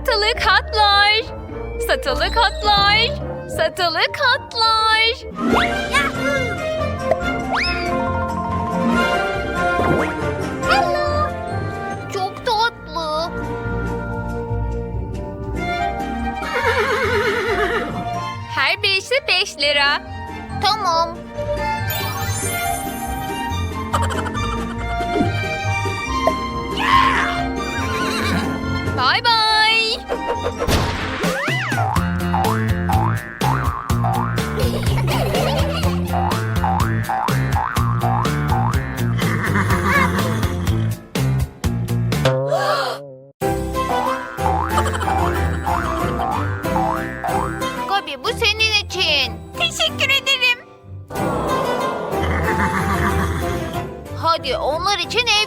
Satılık hatlar. Satılık hatlar. Satılık hatlar. Çok tatlı. Her birisi 5 lira. Tamam.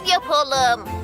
Yapalım.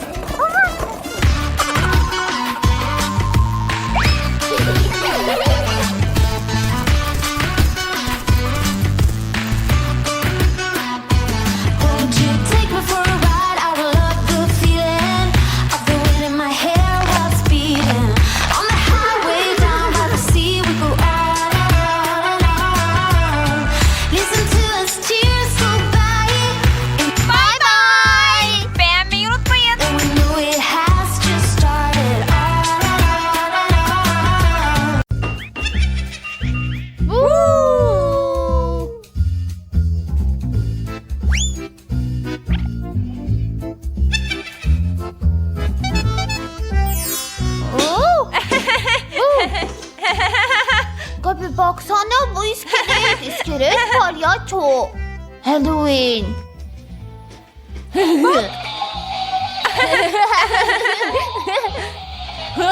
iskelet. İskelet palyaço. Halloween. Oo!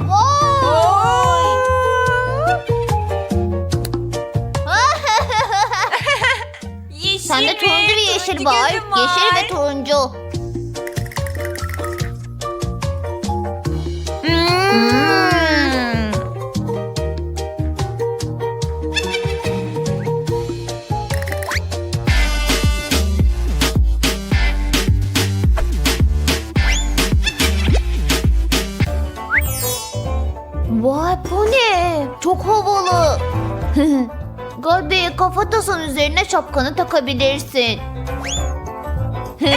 Yeşil Sende turuncu ve yeşil var. Yeşil ve turuncu. Hmm. Kafatasın üzerine şapkanı takabilirsin.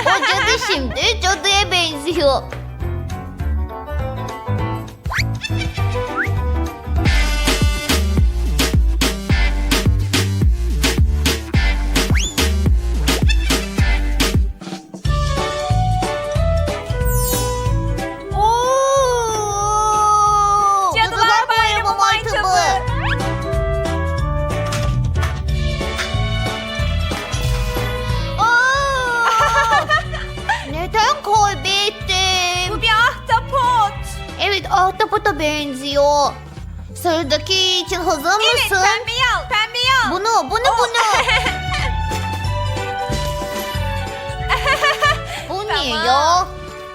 O cadı şimdi cadıya benziyor. Ahtapota benziyor. Sıradaki için hazır Evet mısın? pembeyi al. Pembeyi al. Bunu, bunu, bunu. Bu ne Tamam. ya?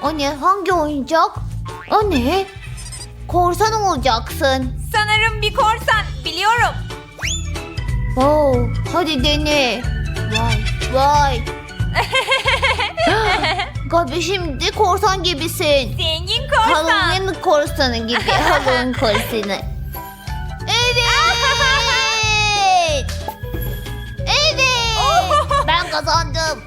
O ne? Hangi oyuncak? O ne? Korsan olacaksın. Sanırım bir korsan. Biliyorum. Wow, hadi dene. Vay, vay. Gabi şimdi korsan gibisin. Zengin korsan. Halloween korsanı gibi. Halloween korsanı. Evet. Evet. Ben kazandım.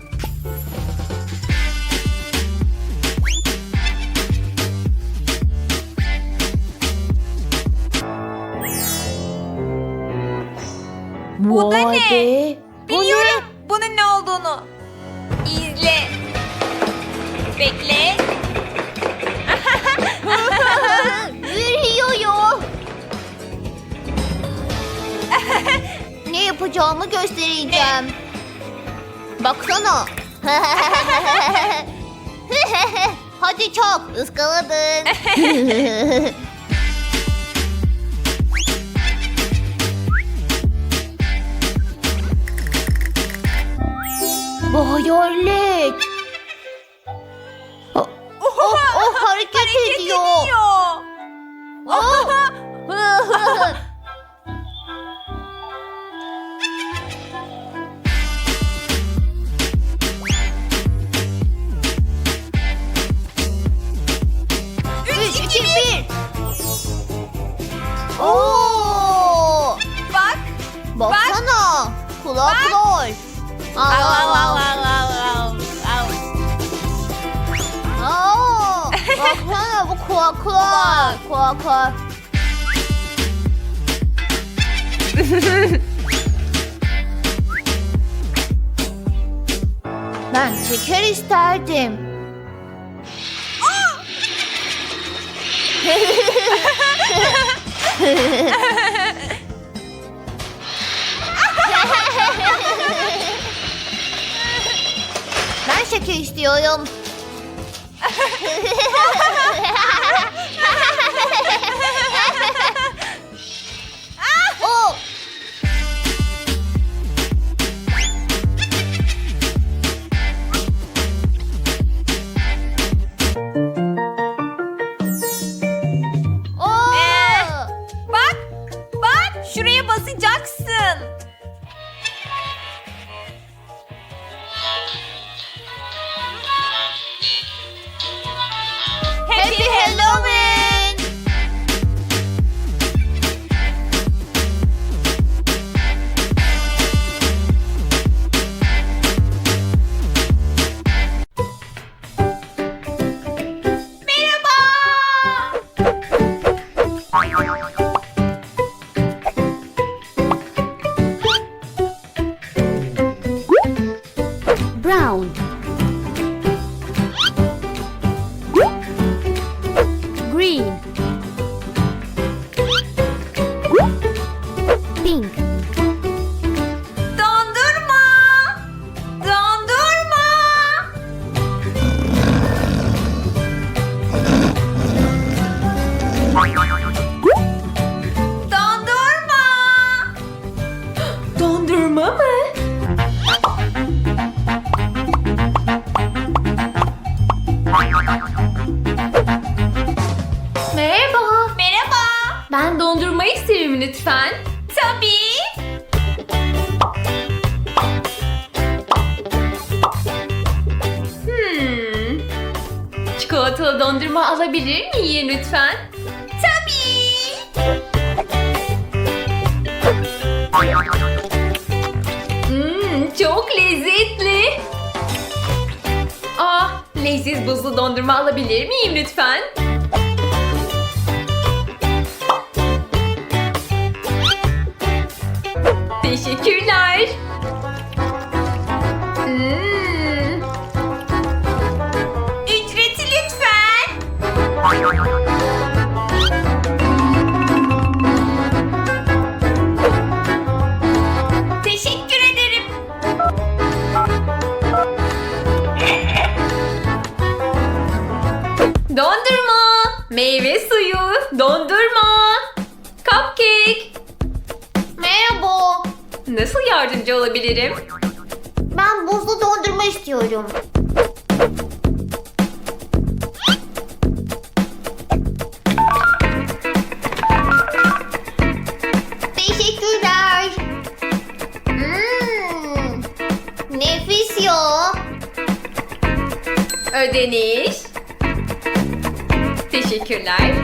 Bu da ne? Yapacağımı göstereceğim. Baksana. Hadi çok ıskaladın. Bu. Kulaklar. Au, au, au, au, au, au, au. Baksana bu kulaklar. Kulaklar. Ben şeker isterdim. Şeker istiyorum. Dondurma. Dondurma. Dondurma. Dondurma mı? merhaba Merhaba. ben dondurma isterim lütfen Tabii. hmm. çikolatalı dondurma alabilir miyim lütfen Tabii. Hmm, çok lezzetli. Aa, Leziz buzlu dondurma alabilir miyim lütfen? Teşekkürler. Nasıl yardımcı olabilirim? Ben buzlu dondurma istiyorum. Teşekkürler. Hmm, nefis ya. Ödeniş. Teşekkürler.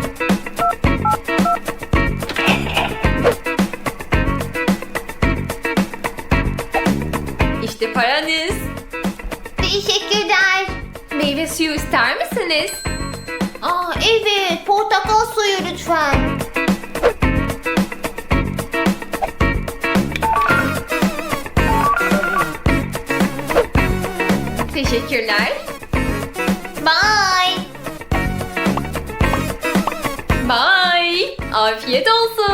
Paranız. Teşekkürler. Meyve suyu ister misiniz? Aa evet, portakal suyu lütfen. Teşekkürler. Bye. Bye. Afiyet olsun.